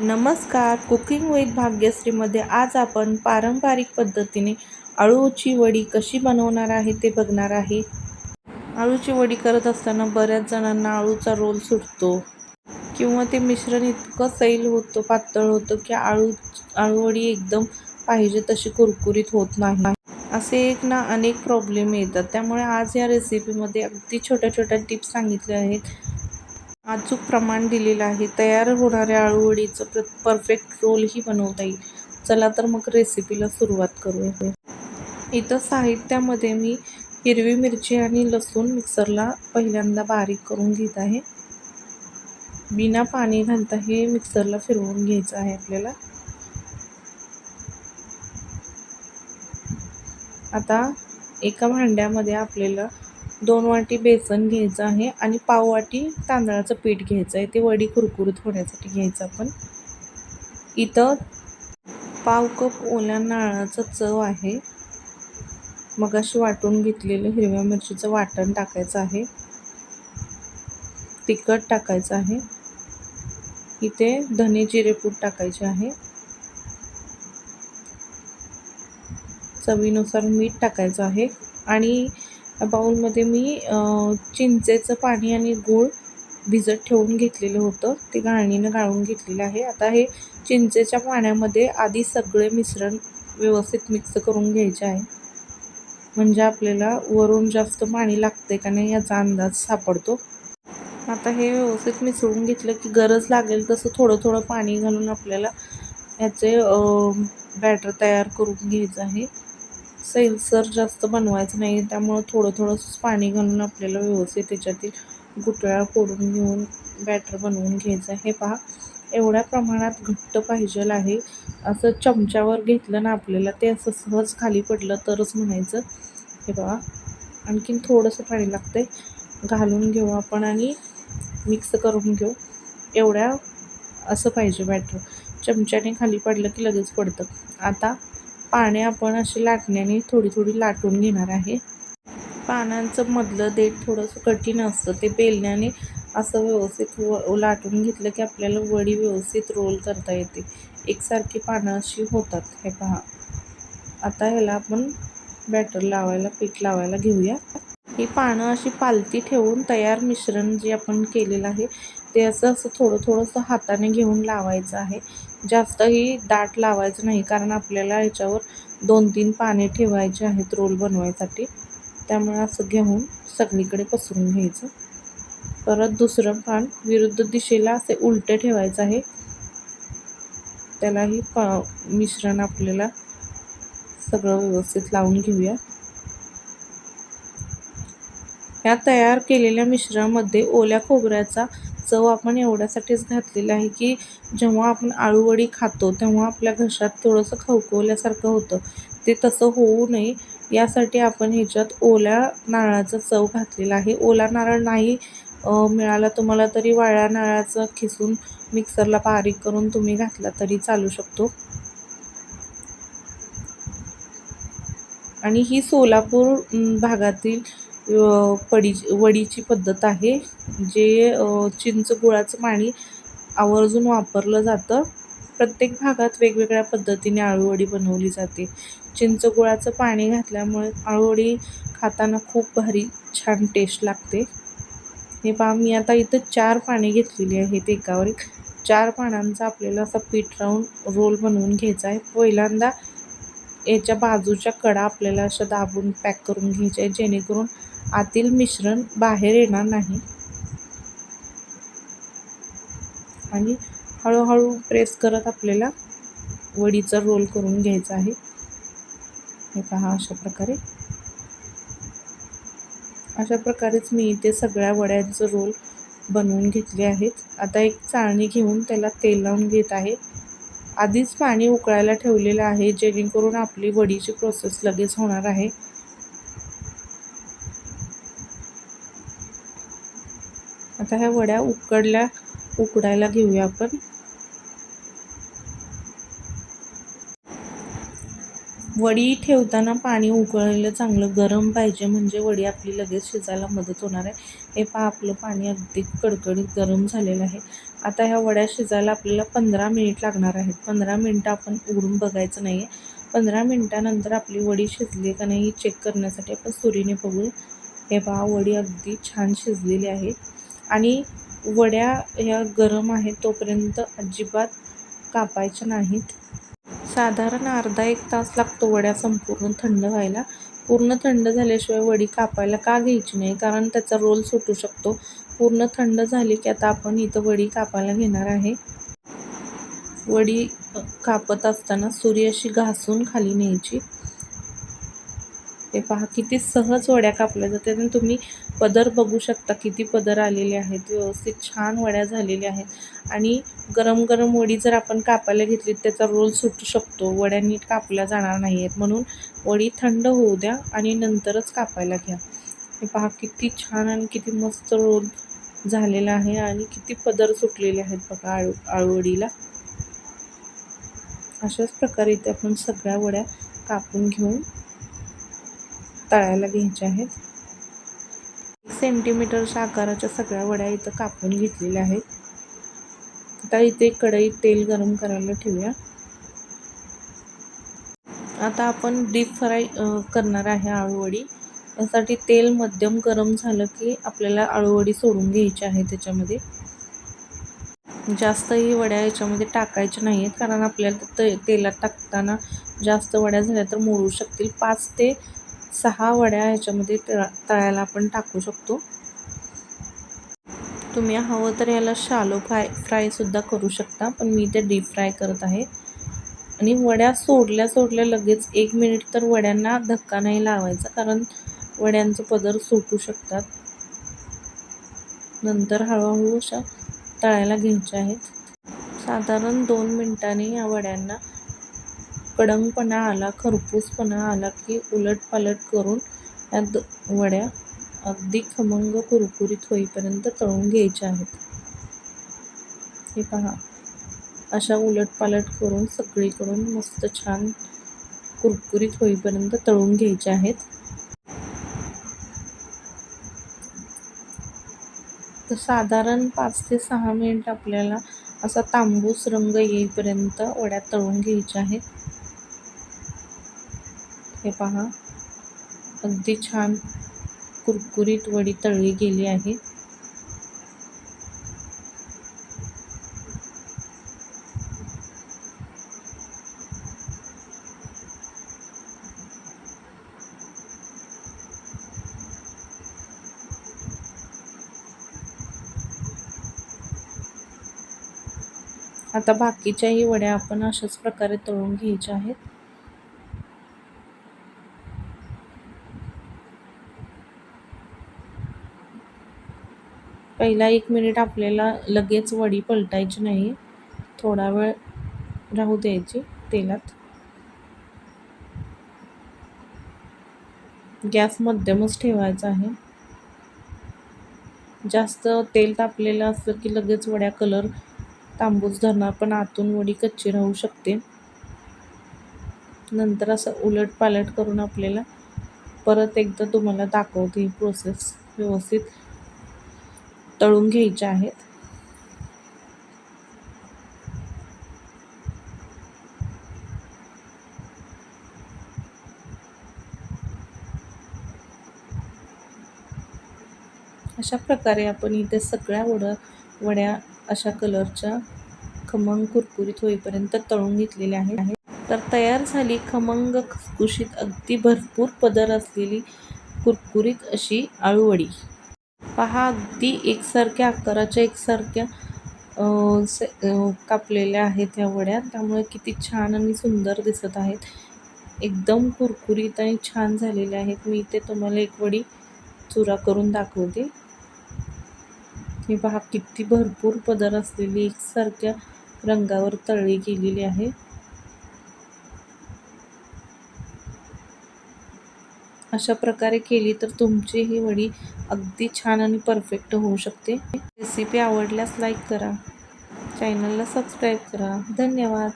नमस्कार. Cooking with भाग्यश्रीमध्ये आज आपण पारंपरिक पद्धतीने अळूची वडी कशी बनवणार आहे ते बघणार आहे. अळूची वडी करत असताना बऱ्याच जणांना अळूचा रोल सुटतो किंवा ते मिश्रण इतकं सैल होतं पातळ होतं की आळू अळूवडी एकदम पाहिजे तशी कुरकुरीत होत नाही. असे एक ना अनेक प्रॉब्लेम येतात. त्यामुळे आज या रेसिपीमध्ये अगदी छोट्या छोट्या टिप्स सांगितल्या आहेत. अचूक प्रमाण दिलेलं आहे. तयार होणाऱ्या आळूवडीचं प्र परफेक्ट रोलही बनवता येईल. चला तर मग रेसिपीला सुरुवात करूया. इथं साहित्यामध्ये मी हिरवी मिरची आणि लसूण मिक्सरला पहिल्यांदा बारीक करून घेत आहे. बिना पाणी घालता हे मिक्सरला फिरवून घ्यायचं आहे आपल्याला. आता एका भांड्यामध्ये आपल्याला दोन वाटी बेसन घ्यायचं आहे आणि पाव वाटी तांदळाचं पीठ घ्यायचं आहे. ते वडी कुरकुरीत होण्यासाठी घ्यायचं आपण. इथं पाव कप ओल्या नारळाचं चव आहे. मग अशी वाटून घेतलेलं हिरव्या मिरचीचं वाटण टाकायचं आहे. तिखट टाकायचं आहे. इथे धने जिरेपूड टाकायचे आहे. चवीनुसार मीठ टाकायचं आहे आणि बाऊलमध्ये मी चिंचेचं पाणी आणि गूळ भिजत ठेवून घेतलेलं होतं. ते गाळणीनं गाळून घेतलेलं आहे. आता हे चिंचेच्या पाण्यामध्ये आधी सगळे मिश्रण व्यवस्थित मिक्स करून घ्यायचे आहे. म्हणजे आपल्याला वरून जास्त पाणी लागते का नाही याचा अंदाज सापडतो. आता हे व्यवस्थित मिसळून घेतलं की गरज लागेल तसं थोडं थोडं पाणी घालून आपल्याला याचे बॅटर तयार करून घ्यायचं आहे. सैलसर जास्त बनवायचं नाही त्यामुळं थोडं थोडंसं पाणी घालून आपल्याला व्यवस्थित त्याच्यातील गुटळ्या फोडून घेऊन बॅटर बनवून घ्यायचं हे पहा एवढ्या प्रमाणात घट्ट पाहिजेल आहे. असं चमच्यावर घेतलं ना आपल्याला ते असं सहज खाली पडलं तरच म्हणायचं. हे बघा आणखीन थोडंसं पाणी लागतं आहे घालून घेऊ आपण आणि मिक्स करून घेऊ. एवढ्या असं पाहिजे बॅटर. चमच्याने खाली पडलं की लगेच पडतं. आता पाने आपण अशी लाटण्याने थोडी थोडी लाटून घेणार आहे. पानांचं मधलं देठ थोडंसं कठीण असतं. ते बेलण्याने असं व्यवस्थित व लाटून घेतलं की आपल्याला वडी व्यवस्थित रोल करता येते. एकसारखी पानं अशी होतात. हे पहा. आता ह्याला आपण बॅटर लावायला पीठ लावायला घेऊया. ही पानं अशी पालती ठेवून तयार मिश्रण जे आपण केलेलं आहे ते असं असं थोडं थोडंसं हाताने घेऊन लावायचं आहे. जास्तही दाट लावायचं नाही कारण आपल्याला याच्यावर दोन तीन पाने ठेवायचे आहेत रोल बनवायसाठी. त्यामुळे असं घेऊन सगळीकडे पसरून घ्यायचं. परत दुसरं पान विरुद्ध दिशेला असे उलटे ठेवायचं आहे. त्यालाही प मिश्रण आपल्याला सगळं व्यवस्थित लावून घेऊया. ह्या तयार केलेल्या मिश्रणामध्ये ओल्या खोबऱ्याचा चव आपण एवढ्यासाठीच घातलेला आहे की जेव्हा आपण आळूवडी खातो तेव्हा आपल्या घशात थोडंसं खवखवल्यासारखं होतं. ते तसं होऊ नये. यासाठी आपण ह्याच्यात ओल्या नारळाचा चव घातलेला आहे. ओला नारळ नाही मिळाला तुम्हाला तरी वाळ्या नारळाचं खिसून मिक्सरला बारीक करून तुम्ही घातला तरी चालू शकतो. आणि ही सोलापूर भागातील पडी वडीची पद्धत आहे जे चिंच गुळाचं पाणी आवर्जून वापरलं जातं. प्रत्येक भागात वेगवेगळ्या पद्धतीने आळूवडी बनवली जाते. चिंच गुळाचं पाणी घातल्यामुळे आळूवडी खाताना खूप भारी छान टेस्ट लागते. हे पहा मी आता इथं चार पाणी घेतलेली आहेत एकावर एक. चार पानांचा आपल्याला असा पीठ राहून रोल बनवून घ्यायचा आहे. पहिल्यांदा याच्या बाजूच्या कडा आपल्याला अशा दाबून पॅक करून घ्यायच्या आहे जेणेकरून आतील मिश्रण बाहेर येणार नाही. आणि हळूहळू प्रेस करत आपल्याला वडीचा रोल करून घ्यायचा आहे. हे पहा अशा प्रकारे. अशा प्रकारेच मी इथे सगळ्या वड्यांचं रोल बनवून घेतले आहेत. आता एक चाळणी घेऊन त्याला तेल लावून घेत आहे. आधीच पाणी उकळायला ठेवलेलं आहे जेणेकरून आपली वडीची प्रोसेस लगेच होणार आहे. आता ह्या वड्या उकडल्या उकडायला घेऊया आपण. वडी ठेवताना पाणी उकळलेलं चांगलं गरम पाहिजे म्हणजे वडी आपली लगेच शिजायला मदत होणार आहे. हे पहा आपलं पाणी अगदी कडकडीत गरम झालेलं आहे. आता ह्या वड्या शिजायला आपल्याला पंधरा मिनिट लागणार आहेत. पंधरा मिनटं आपण उघडून बघायचं नाही आहे पंधरा मिनटानंतर आपली वडी शिजली का नाही चेक करण्यासाठी आपण सुरीने बघू हे पहा वडी अगदी छान शिजलेली आहे. आणि वड्या ह्या गरम आहेत तोपर्यंत अजिबात कापायच्या नाहीत. साधारण अर्धा एक तास लागतो वड्या संपूर्ण थंड व्हायला. पूर्ण थंड झाल्याशिवाय वडी कापायला का घ्यायची नाही? कारण त्याचा रोल सुटू शकतो. पूर्ण थंड झाली की आता आपण इथं वडी कापायला घेणार आहे. वडी कापत असताना सूर्य अशी घासून खाली न्यायची. हे पहा किती सहज वड्या कापल्या जातात. आणि तुम्ही पदर बघू शकता किती पदर आलेले आहेत. व्यवस्थित छान वड्या झालेल्या आहेत. आणि गरम गरम वडी जर आपण कापायला घेतली त्याचा रोल सुटू शकतो. वड्या नीट कापल्या जाणार नाही आहेत म्हणून वडी थंड होऊ द्या आणि नंतरच कापायला घ्या. हे पहा किती छान आणि किती मस्त रोल झालेला आहे आणि किती पदर सुटलेले आहेत बघा आळू आळूवडीला. अशाच प्रकारे इथे आपण सगळ्या वड्या कापून घेऊन तळायला घ्यायच्या आहेत सेंटीमीटरच्या आकाराच्या सगळ्या वड्या इथं कापून घेतलेल्या आहेत. आता इथे कढईत तेल गरम करायला ठेवूया. आता आपण डीप फ्राय करणार आहे आळूवडी. यासाठी तेल मध्यम गरम झालं की आपल्याला आळूवडी सोडून घ्यायची आहे त्याच्यामध्ये. जास्तही वड्या याच्यामध्ये टाकायच्या नाही आहेत कारण आपल्याला ते तेलात टाकताना जास्त वड्या झाल्या तर मोडू शकतील. पाच ते सहा वड्या ह्याच्यामध्ये तळा तळायला आपण टाकू शकतो. तुम्ही हवं तर याला शालो फ्राय फ्रायसुद्धा करू शकता पण मी ते डीप फ्राय करत आहे. आणि वड्या सोडल्या सोडल्या लगेच एक मिनिट तर वड्यांना धक्का नाही लावायचा कारण वड्यांचं पदर सुटू शकतात. नंतर हळूहळू अशा तळायला घ्यायच्या आहेत. साधारण दोन मिनटांनी या वड्यांना कडंगपणा आला खरपूसपणा आला की उलटपालट करून या द वड्या अगदी खमंग कुरकुरीत होईपर्यंत तळून घ्यायच्या आहेत. हे पहा. अशा उलटपालट करून सगळीकडून मस्त छान कुरकुरीत होईपर्यंत तळून घ्यायच्या आहेत. तर साधारण पाच ते सहा मिनिट आपल्याला असा तांबूस रंग येईपर्यंत वड्या तळून घ्यायच्या आहेत. हे पहा. अगदी छान कुरकुरीत वडी तळली गेली आहे आता बाकीच्याही वड्या आपण अशाच प्रकारे तळून घ्यायच्या आहेत. पहिला एक मिनिट आपल्याला लगेच वडी पलटायची नाही. थोडा वेळ राहू द्यायची तेलात. गॅस मध्यमच ठेवायचा आहे. जास्त तेल तापलेलं असलं की लगेच वड्या कलर तांबूस धरणार पण आतून वडी कच्ची राहू शकते. नंतर असं उलट पालट करून आपल्याला परत एकदा तुम्हाला दाखवते ही प्रोसेस व्यवस्थित. तळून घ्यायच्या आहेत. अशा प्रकारे आपण इथे सगळ्या वड्या वड्या अशा कलरच्या खमंग कुरकुरीत होईपर्यंत तळून घेतलेल्या आहेत. तर तयार झाली खमंग खुसखुशीत अगदी भरपूर पदर असलेली कुरकुरीत अशी आळूवडी. पहा अगदी एकसारख्या आकाराच्या एकसारख्या से कापलेल्या आहेत ह्या वड्या. त्यामुळे किती छान आणि सुंदर दिसत आहेत. एकदम कुरकुरीत आणि छान झालेल्या आहेत. मी इथे तुम्हाला एक वडी चुरा करून दाखवते. हे पहा किती भरपूर पदर असलेली एकसारख्या रंगावर तळली गेलेली आहे. अशा प्रकारे केली तर तुमची ही वडी अगदी छान आणि परफेक्ट होऊ शकते. रेसिपी आवडल्यास लाईक करा. चॅनलला सबस्क्राईब करा. धन्यवाद.